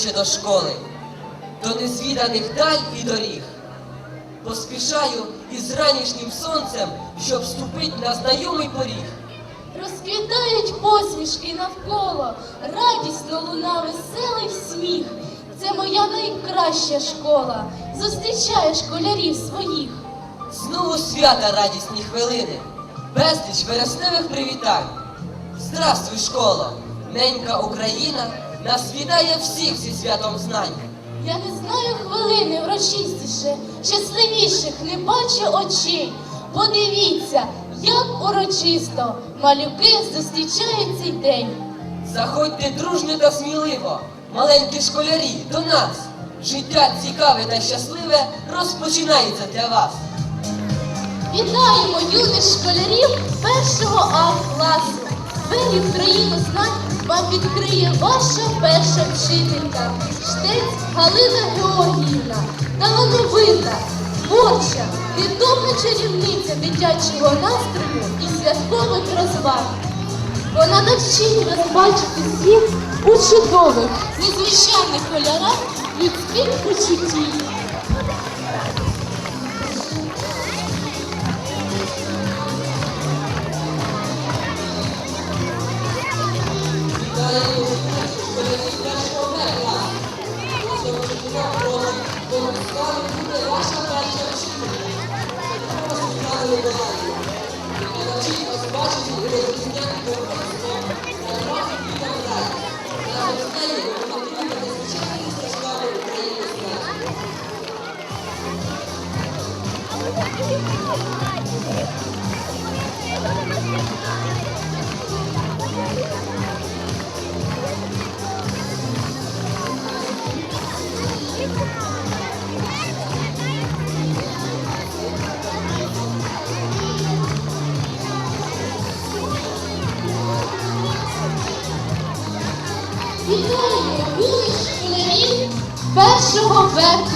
вересень до школи, до незвіданих даль і доріг. Поспішаю із ранішнім сонцем, щоб ступить на знайомий поріг. Розквітають посмішки навколо, радісно луна веселий сміх. Це моя найкраща школа, зустрічає школярів своїх. Знову свята радісні хвилини, безліч вересневих привітань. Здравствуй, школа! Ненька Україна нас вітає всіх зі святом знань. Я не знаю хвилини урочистіше, щасливіших не бачу очей. Подивіться, як урочисто малюки зустрічають цей день. Заходьте дружньо та сміливо, маленькі школярі, до нас. Життя цікаве та щасливе розпочинається для вас. Вітаємо юних школярів першого А класу. Двері в країну знань вам відкриє ваша перша вчителька. Штець Галина Георгіївна, талановита, творча, відома чарівниця дитячого настрою і святкових розваг. Вона навчить вас бачити світ у чудових, незвичайних кольорах людських почуттів.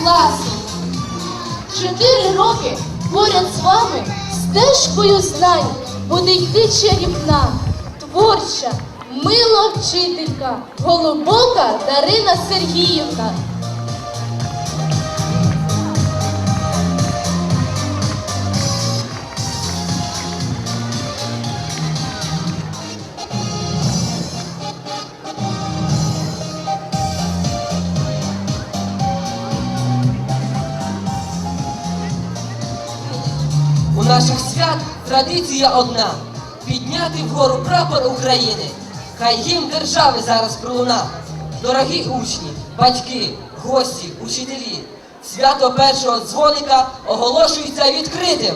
Класу. Чотири роки поряд з вами стежкою знань буде йти чарівна, творча, мила вчителька, голубока Дарина Сергіївна. Традиція одна підняти вгору прапор України. Хай гімн держави зараз пролуна. Дорогі учні, батьки, гості, учителі. Свято першого дзвоника оголошується відкритим.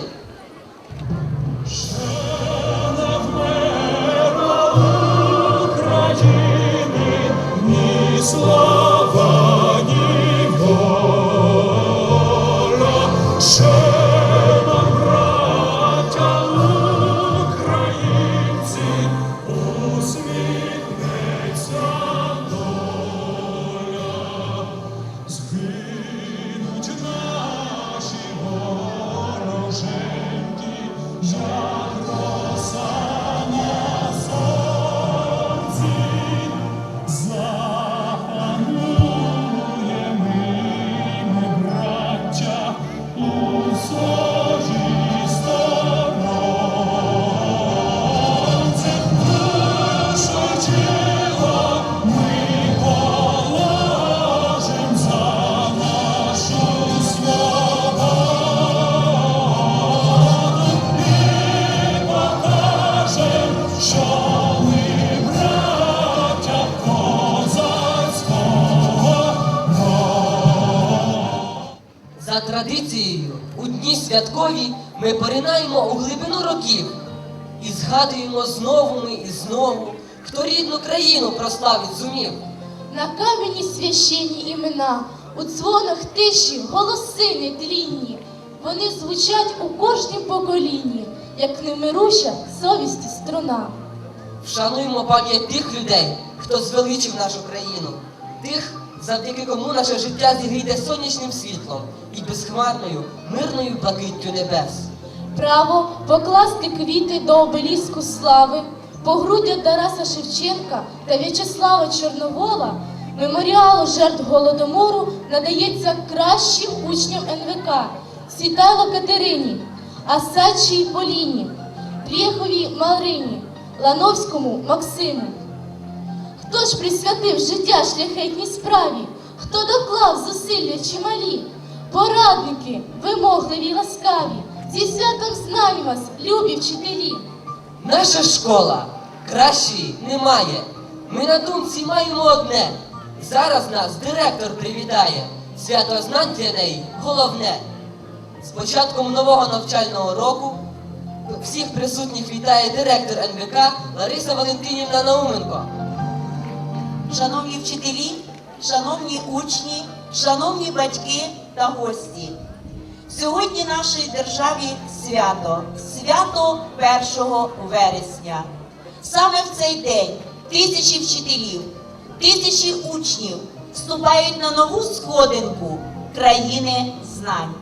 Слава, ми поринаємо у глибину років і згадуємо знову ми і знову, хто рідну країну прославить зумів. На камені священні імена, у дзвонах тиші голоси нетлінні. Вони звучать у кожнім поколінні, як немируща совісті струна. Вшануємо пам'ять тих людей, хто звеличив нашу країну, тих, завдяки кому наше життя зігріде сонячним світлом і безхмарною, мирною блакиттю небес. Право покласти квіти до обеліску слави, по грудях Тараса Шевченка та В'ячеслава Чорновола Меморіалу жертв голодомору надається кращим учням НВК Світайло Катерині, Асачій Поліні, Плєховій Марині, Лановському Максиму. Хто ж присвятив життя шляхетній справі? Хто доклав зусилля чималі? Порадники, вимогливі ласкаві, зі святом знань вас, любі вчителі. Наша школа кращої немає. Ми на думці маємо одне. Зараз нас директор привітає. Свято знань для неї головне. З початком нового навчального року всіх присутніх вітає директор НВК Лариса Валентинівна Науменко. Шановні вчителі, шановні учні, шановні батьки та гості. Сьогодні нашій державі свято, свято 1 вересня. Саме в цей день тисячі вчителів, тисячі учнів вступають на нову сходинку країни знань.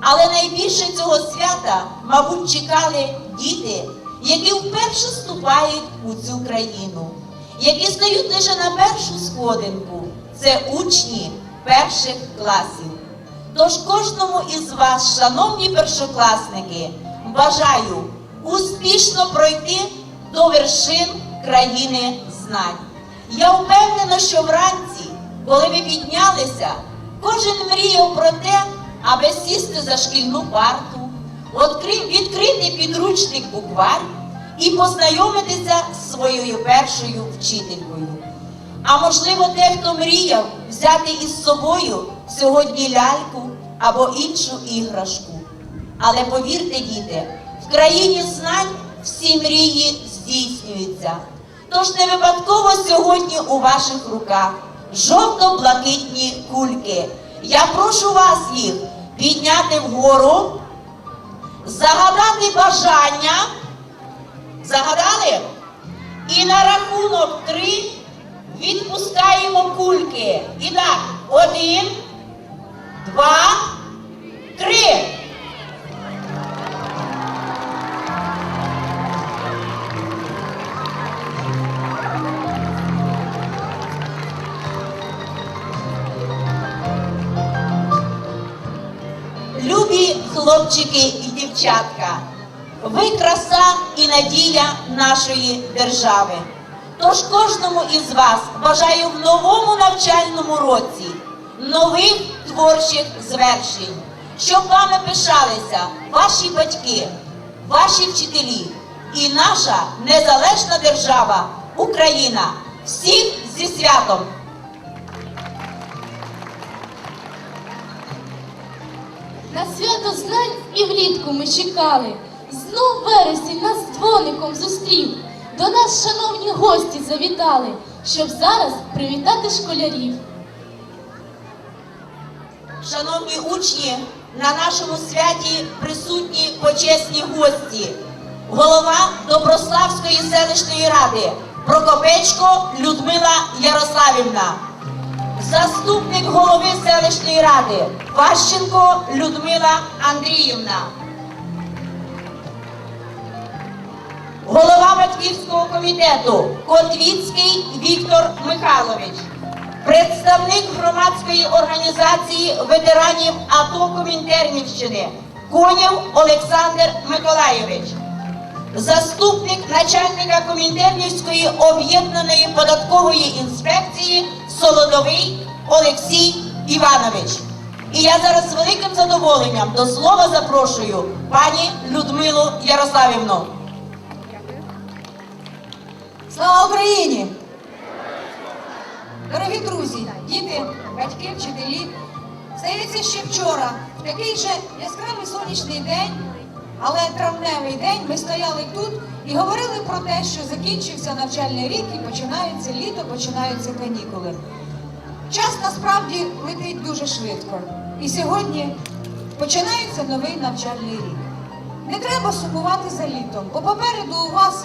Але найбільше цього свята, мабуть, чекали діти, які вперше вступають у цю країну, які стають лише на першу сходинку. Це учні перших класів. Тож кожному із вас, шановні першокласники, бажаю успішно пройти до вершин країни знань. Я впевнена, що вранці, коли ви піднялися, кожен мріяв про те, аби сісти за шкільну парту, відкрити підручник букварь і познайомитися з своєю першою вчителькою. А можливо, дехто мріяв взяти із собою сьогодні ляльку або іншу іграшку. Але повірте, діти, в країні знань всі мрії здійснюються. Тож не випадково сьогодні у ваших руках жовто-блакитні кульки. Я прошу вас їх підняти вгору, загадати бажання. Загадали? І на рахунок три відпускаємо кульки. І так, один, два, три. Любі хлопчики і дівчатка, ви краса і надія нашої держави. Тож кожному із вас бажаю в новому навчальному році нових творчих звершень, щоб вами пишалися ваші батьки, ваші вчителі і наша незалежна держава Україна. Всіх зі святом! На свято знань і влітку ми чекали. Знов вересень нас дзвоником зустрів. До нас, шановні гості, завітали, щоб зараз привітати школярів. Шановні учні, на нашому святі присутні почесні гості. Голова Доброславської селищної ради Прокопечко Людмила Ярославівна. Заступник голови селищної ради Ващенко Людмила Андріївна. Батьківського комітету Котвіцький Віктор Михайлович. Представник громадської організації ветеранів АТО Комінтернівщини Конєв Олександр Миколайович. Заступник начальника Комінтернівської об'єднаної податкової інспекції Солодовий Олексій Іванович. І я зараз з великим задоволенням до слова запрошую пані Людмилу Ярославівну. Слава Україні! Дорогі друзі, діти, батьки, вчителі. Здається, ще вчора, в такий же яскравий сонячний день, але травневий день, ми стояли тут і говорили про те, що закінчився навчальний рік і починається літо, починаються канікули. Час насправді летить дуже швидко. І сьогодні починається новий навчальний рік. Не треба сумувати за літом, бо попереду у вас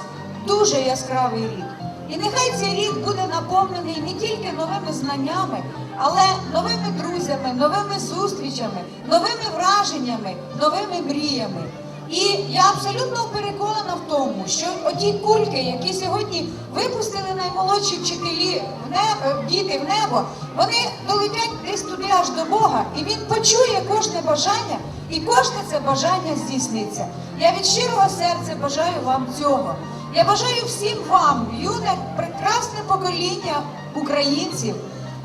дуже яскравий рік. І нехай цей рік буде наповнений не тільки новими знаннями, але новими друзями, новими зустрічами, новими враженнями, новими мріями. І я абсолютно переконана в тому, що оті кульки, які сьогодні випустили наймолодші вчителі в небо, діти в небо, вони долетять десь туди аж до Бога, і він почує кожне бажання, і кожне це бажання здійсниться. Я від щирого серця бажаю вам цього. Я бажаю всім вам, юне, прекрасне покоління українців.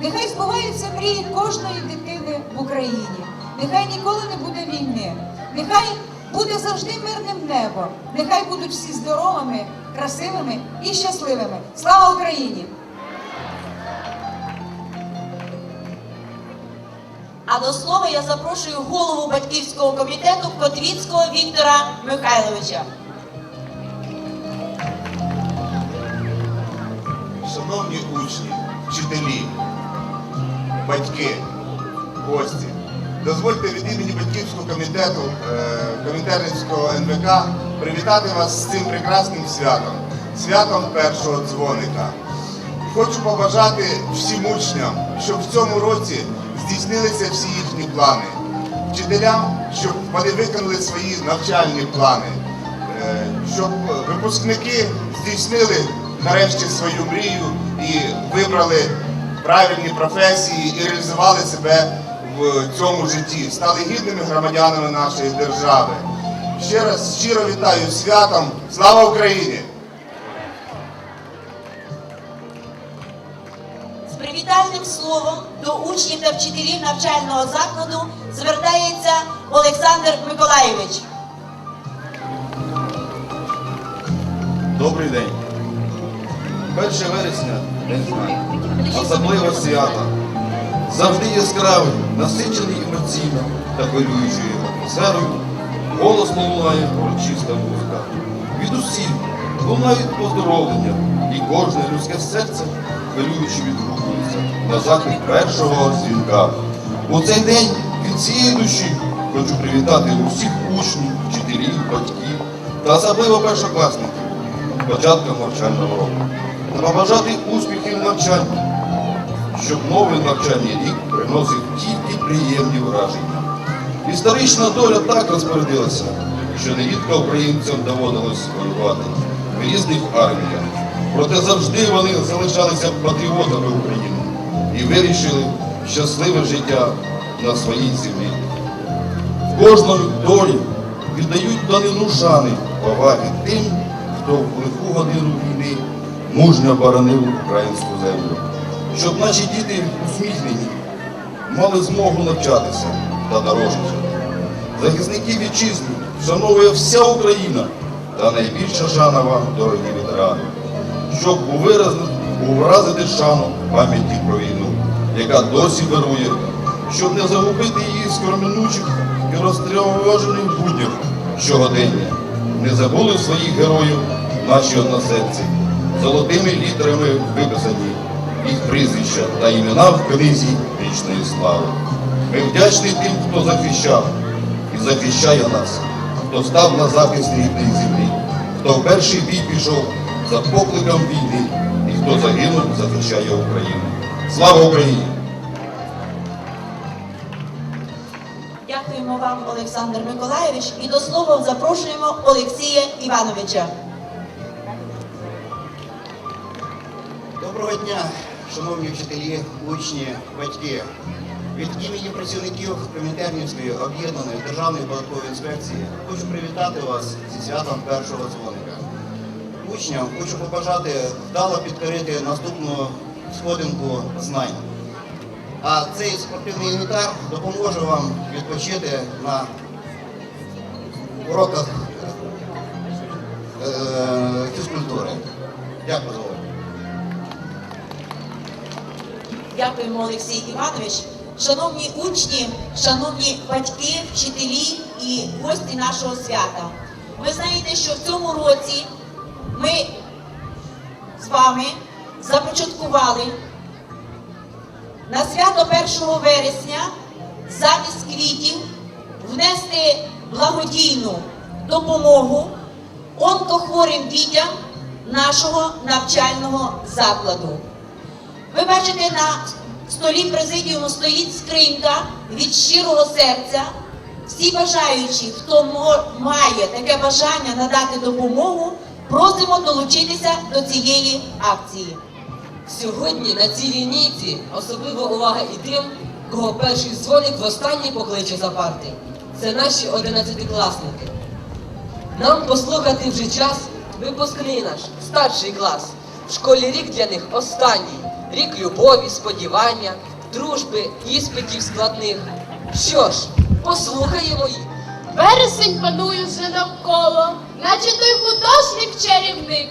Нехай збуваються мрії кожної дитини в Україні. Нехай ніколи не буде війни. Нехай буде завжди мирним небо. Нехай будуть всі здоровими, красивими і щасливими. Слава Україні! А до слова я запрошую голову батьківського комітету Котвіцького Віктора Михайловича. Шановні учні, вчителі, батьки, гості, дозвольте від імені батьківського комітету е, НВК привітати вас з цим прекрасним святом, святом першого дзвоника. Хочу побажати всім учням, щоб в цьому році здійснилися всі їхні плани. Вчителям, щоб вони виконали свої навчальні плани, Е, щоб випускники здійснили нарешті свою мрію і вибрали правильні професії і реалізували себе в цьому житті, стали гідними громадянами нашої держави. Ще раз щиро вітаю святом. Слава Україні! З привітальним словом до учнів та вчителів навчального закладу звертається Олександр Миколайович. Добрий день. 1 вересня День знань. Особливо свято. Завжди яскравий, насичений емоційно та хвилюючою атмосферою. Голосно лунає урочиста музика. Від усіх лунають поздоровлення, і кожне людське серце хвилюючи відгукується на заклик першого дзвінка. У цей день від цієї душі хочу привітати усіх учнів, вчителів, батьків та особливо першокласників початком навчального року. Та побажати успіхів навчанні, щоб новий навчальний рік приносив тільки приємні враження. Історична доля так розпорядилася, що нерідко українцям доводилось воювати в різних арміях. Проте завжди вони залишалися патріотами України і вирішили щасливе життя на своїй землі. В кожному долі віддають данину шани поваги тим, хто в лиху годину мужньо боронив українську землю. Щоб наші діти усміхнені мали змогу навчатися та дорожити. Захисники вітчизни вшановує вся Україна та найбільша шана вам, дорогі ветерани, щоб увиразити, уразити шану пам'яті про війну, яка досі вирує, щоб не загубити її скромнючих і розтривожених буднях щогодення. Не забули своїх героїв наші односельці, золотими літерами виписані їх прізвища та імена в книзі вічної слави. Ми вдячні тим, хто захищав і захищає нас, хто став на захист рідної землі, хто в перший бій пішов за покликом війни і хто загинув, захищає Україну. Слава Україні! Дякуємо вам, Олександр Миколайович, і до слова запрошуємо Олексія Івановича. Доброго дня, шановні вчителі, учні, батьки. Від імені працівників Комінтернівської об'єднаної державної податкової інспекції хочу привітати вас зі святом першого дзвоника. Учням хочу побажати вдало підкорити наступну сходинку знань. А цей спортивний інвентар допоможе вам відпочити на уроках е, фізкультури. Дякую за увагу. Дякуємо, Олексій Іванович. Шановні учні, шановні батьки, вчителі і гості нашого свята. Ви знаєте, що в цьому році ми з вами започаткували на свято 1 вересня замість квітів внести благодійну допомогу онкохворим дітям нашого навчального закладу. Ви бачите, на столі президіуму стоїть скринька від щирого серця, Всі бажаючі, хто має таке бажання надати допомогу, просимо долучитися до цієї акції. Сьогодні на цій лінійці особлива увага і тим, кого перший дзвоник востаннє покличе за парти. Це наші одинадцятикласники. Нам послухати вже час, випускний наш, старший клас. В школі рік для них останній. Рік любові, сподівання, дружби, іспитів складних. Що ж, послухаємо їх. Вересень панує вже навколо, наче той художник-чарівник.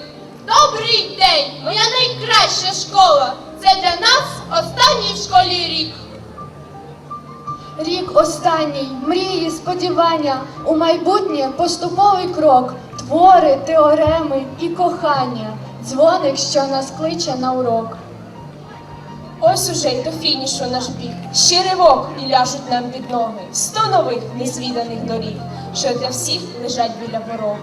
Добрий день, моя найкраща школа. Це для нас останній в школі рік. Рік останній, мрії, сподівання, у майбутнє поступовий крок, твори, теореми і кохання, дзвоник, що нас кличе на урок. Ось уже й до фінішу наш біг. Ще ривок і ляжуть нам під ноги. Сто нових незвіданих доріг, що для всіх лежать біля порогу.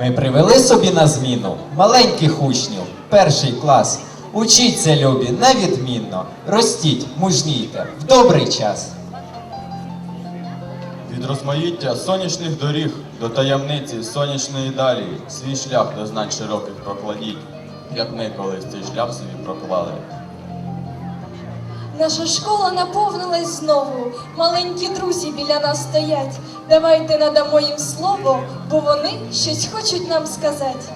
Ми привели собі на зміну маленьких учнів, перший клас. Учіться, любі, невідмінно. Ростіть, мужнійте, в добрий час. Від розмаїття сонячних доріг до таємниці сонячної далі свій шлях до знань широких прокладіть, як ми колись цей шлях собі проклали. Наша школа наповнилась знову. Маленькі друзі біля нас стоять. Давайте надамо їм слово, бо вони щось хочуть нам сказати.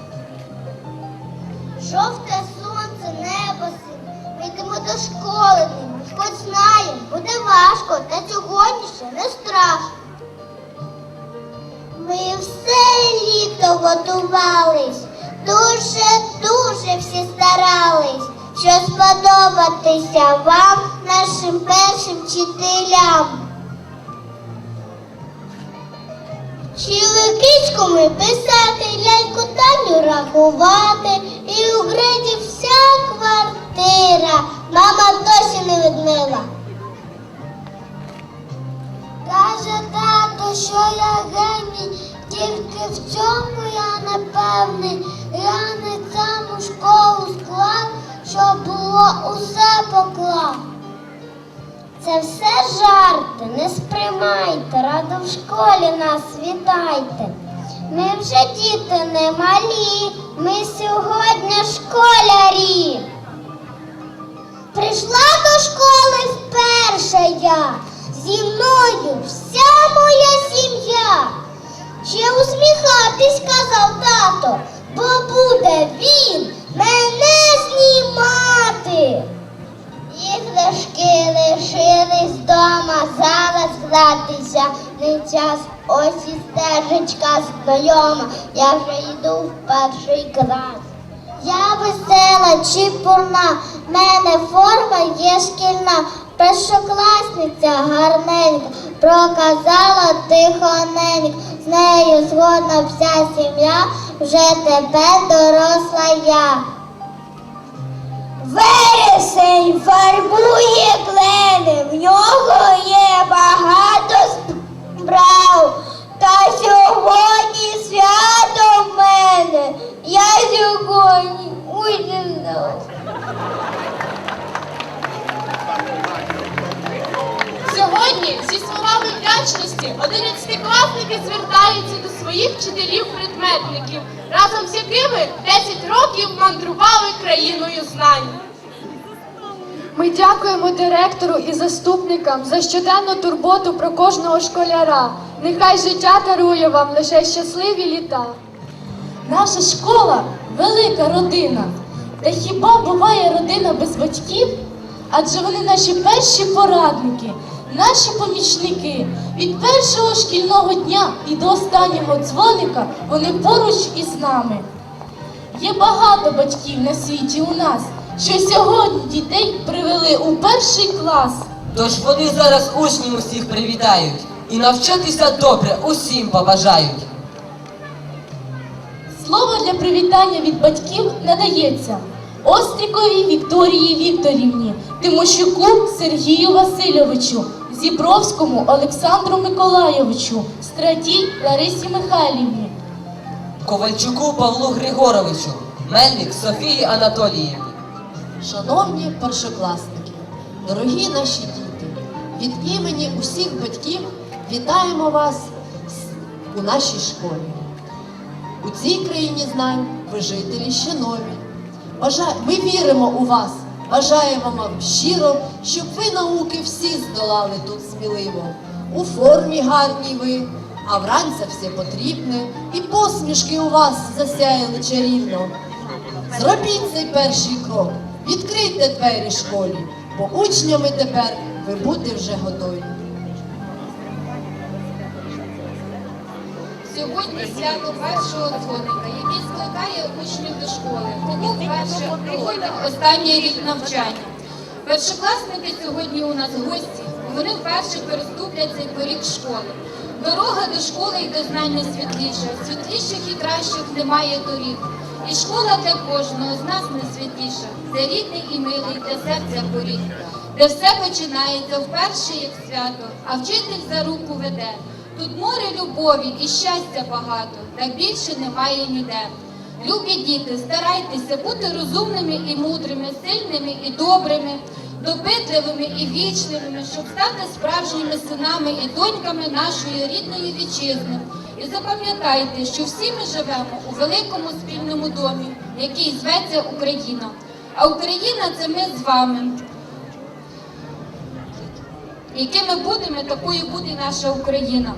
Жовте сонце, небо синє, ми йдемо до школи хоч знаємо, буде важко, та сьогодні ще не страшно. Ми все літо готувались, дуже-дуже всі старались, що сподобатися вам, нашим першим вчителям. Вчили кичками писати, ляльку Таню рахувати, і у гриді вся квартира. Мама досі не відмила. Каже тато, що я геній, тільки в цьому я непевний. Я не саму школу склав, щоб було усе поклав. Це все жарти, не сприймайте, радо в школі нас вітайте. Ми вже діти не малі, ми сьогодні школярі. Прийшла до школи вперше я, зі мною вся моя сім'я. Ще усміхатись казав тато, бо буде він мене знімати. Іграшки лишились дома, зараз гратися не час. Ось і стежечка знайома, я вже йду в перший клас. Я весела, чіпурна, мене форма є шкільна. Першокласниця гарненька, проказала тихоненько, з нею згодна вся сім'я, вже тепер доросла я. Вересень фарбує клени, в нього є багато справ. Та сьогодні свято в мене. Я сьогодні знаю. Сьогодні зі словами вдячності одинадцятикласники звертаються до своїх вчителів-предметників, разом з якими 10 років мандрували країною знань. Ми дякуємо директору і заступникам за щоденну турботу про кожного школяра. Нехай життя дарує вам лише щасливі літа. Наша школа велика родина. Та хіба буває родина без батьків? Адже вони наші перші порадники, наші помічники. Від першого шкільного дня і до останнього дзвоника вони поруч із нами. Є багато батьків на світі у нас, що сьогодні дітей привели у перший клас. Тож вони зараз учнів усіх привітають і навчатися добре усім побажають. Слово для привітання від батьків надається Остріковій Вікторії Вікторівні, Тимощуку Сергію Васильовичу, Зібровському Олександру Миколайовичу, Стратій Ларисі Михайлівні. Ковальчуку Павлу Григоровичу, Мельник Софії Анатоліївні. Шановні першокласники, дорогі наші діти, від імені усіх батьків Вітаємо вас у нашій школі. У цій країні знань ви жителі ще нові. Ми віримо у вас, бажаємо вам щиро, щоб ви науки всі здолали тут сміливо. У формі гарній ви, а вранця все потрібне, і посмішки у вас засяяли чарівно. Зробіть цей перший крок, відкрийте двері школі, бо учнями тепер ви бути вже готові. Сьогодні свято першого дзвоника, який скликає учнів до школи. Кому вперше приходить останній рік навчання. Першокласники сьогодні у нас гості, вони вперше переступлять цей поріг школи. Дорога до школи і до знань не світліша, світліших і кращих немає доріг. І школа для кожного з нас не світліша. Це рідний і милий для серця поріг, де все починається вперше як свято, а вчитель за руку веде. Тут море любові і щастя багато, так більше немає ніде. Любі діти, старайтеся бути розумними і мудрими, сильними і добрими, допитливими і вічливими, щоб стати справжніми синами і доньками нашої рідної вітчизни. І запам'ятайте, що всі ми живемо у великому спільному домі, який зветься Україна. А Україна це ми з вами. Якими будемо, такою буде наша Україна.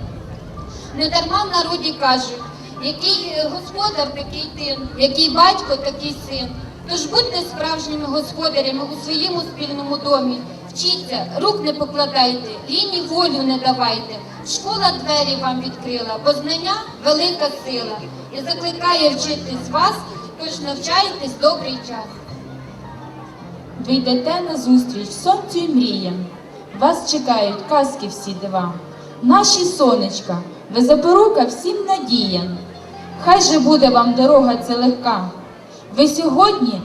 Недарма в народі кажуть, який е, господар, такий ти, який батько, такий син. Тож будьте справжніми господарями у своєму спільному домі. Вчіться, рук не покладайте, ліні волю не давайте. Школа двері вам відкрила, бо знання велика сила. І закликає вчитись вас, тож навчайтесь добрий час. Ви йдете на зустріч сонцю і мріям. Вас чекають казки всі дива. Наші сонечка, ви запорука всім надіям. Хай же буде вам дорога ця легка. Ви сьогодні,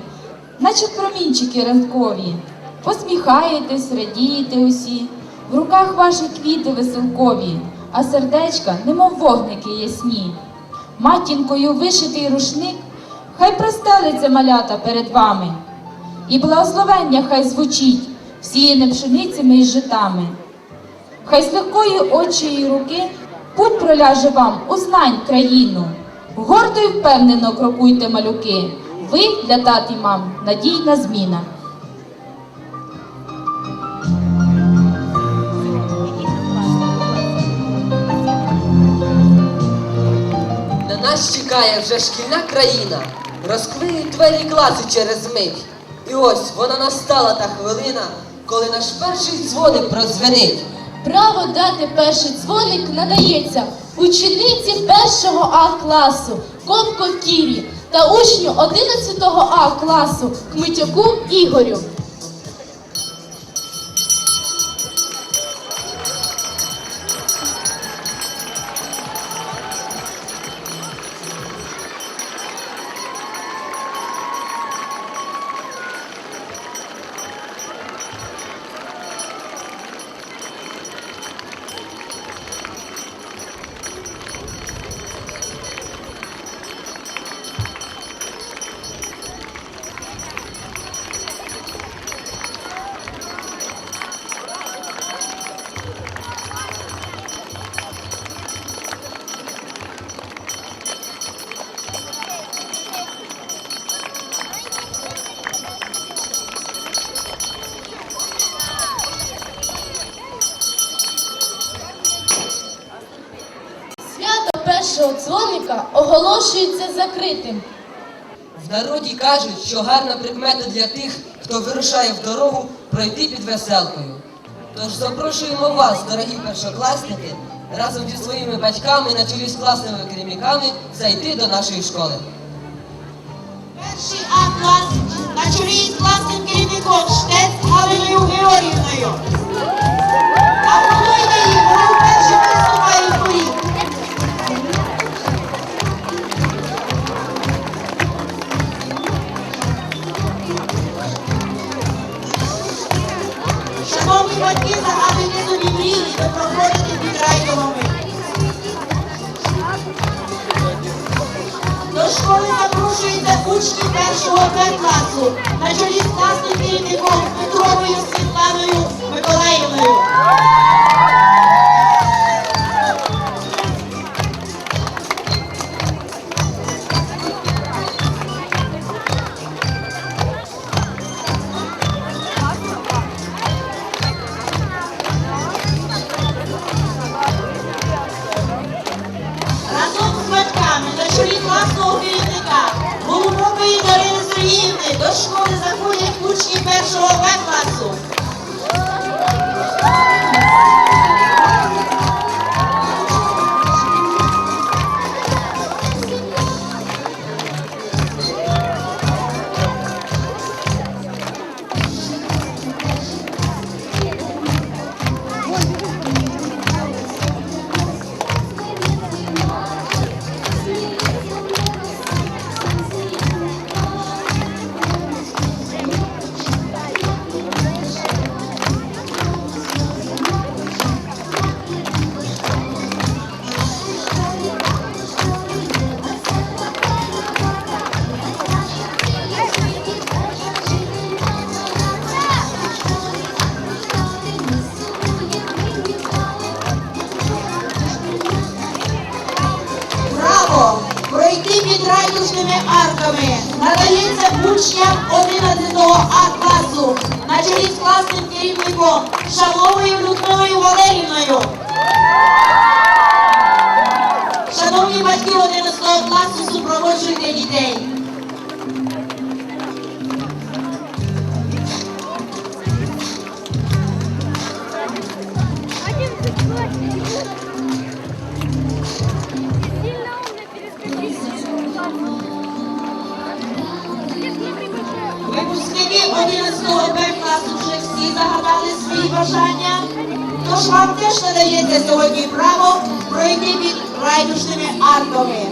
наче промінчики ранкові, посміхаєтесь, радієте усі. В руках ваші квіти веселкові, а сердечка, немов вогники ясні. Матінкою вишитий рушник, хай простелиться малята перед вами. І благословення хай звучить, всіяне пшеницями і житами. Хай з легкої очі і руки путь проляже вам у знань країну. Гордо й впевнено крокуйте малюки. Ви для тат і мам надійна зміна. На нас чекає вже шкільна країна, розкриють двері класи через мить. І ось вона настала та хвилина, коли наш перший дзвоник прозвенить. Право дати перший дзвоник надається учениці першого А класу Ковко Кірі та учню 11 А класу Кмитюку Ігорю. Оголошується. В народі кажуть, що гарна прикмета для тих, хто вирушає в дорогу пройти під веселкою. Тож запрошуємо вас, дорогі першокласники, разом зі своїми батьками на чолі з класними керівниками зайти до нашої школи. Артами надається учням 11 А класу на чолі з класним керівником Шаловою Людмилою Валерівною. Шановні батьки 11 класу, супроводжуйте дітей. 11 Б класу вже всі загадали свої бажання. Тож вам теж надається сьогодні право пройти під райдушними арками.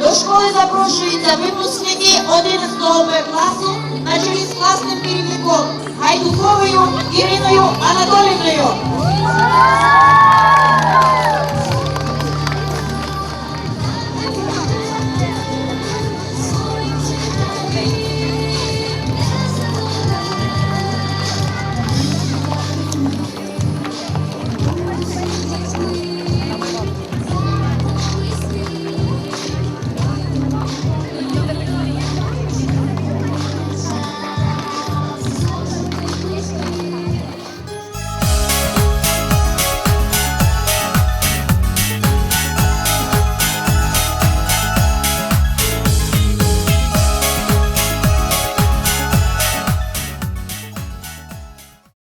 До школи запрошуються випускники 11 Б класу на чолі з класним керівником Гайдуковою Іриною Анатолівною.